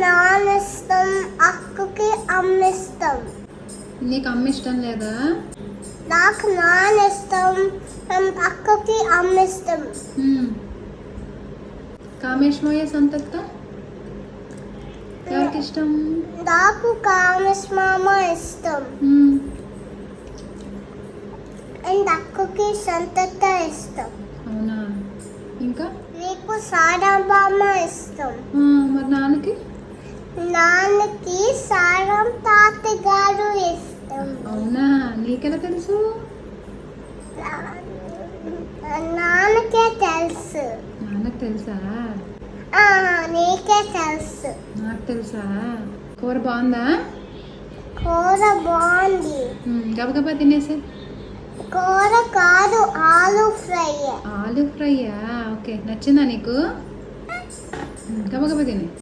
ఇష్టం అక్కకి అమ్మ ఇష్టం నీకు అమ్మ ఇష్టం లేదా? నాకు ఇష్టం ఉమ్, అక్కకి అమ్మ ఇష్టం మ్మ్. కామేశ్వయ్య సంతత్త ఎవరికి ఇష్టం? నాకు కామేశ్ మామ ఇష్టం. మ్మ్. అండ్ అక్కకి సంతత ఇష్టం. అవునా? ఇంకా? నీకు సారాబామ్మ ఇష్టం. మరి నాన్నకి? నాన్నకి సారం తాతగారు ఇష్టం. అవునా? నీకెలా తెలుసు? నాన్నకే తెలుసు. నాన్నకు తెలుసా? ఆ, నీకే తెలుసు. నాకు తెలుసా? కూర బాగుందా? కూర బాగుంది. గబగబా తినేసే. కూర కాదు ఆలు ఫ్రై. ఆలు ఫ్రైయా? ఓకే నచ్చిందా నీకు. గబగబా తినే.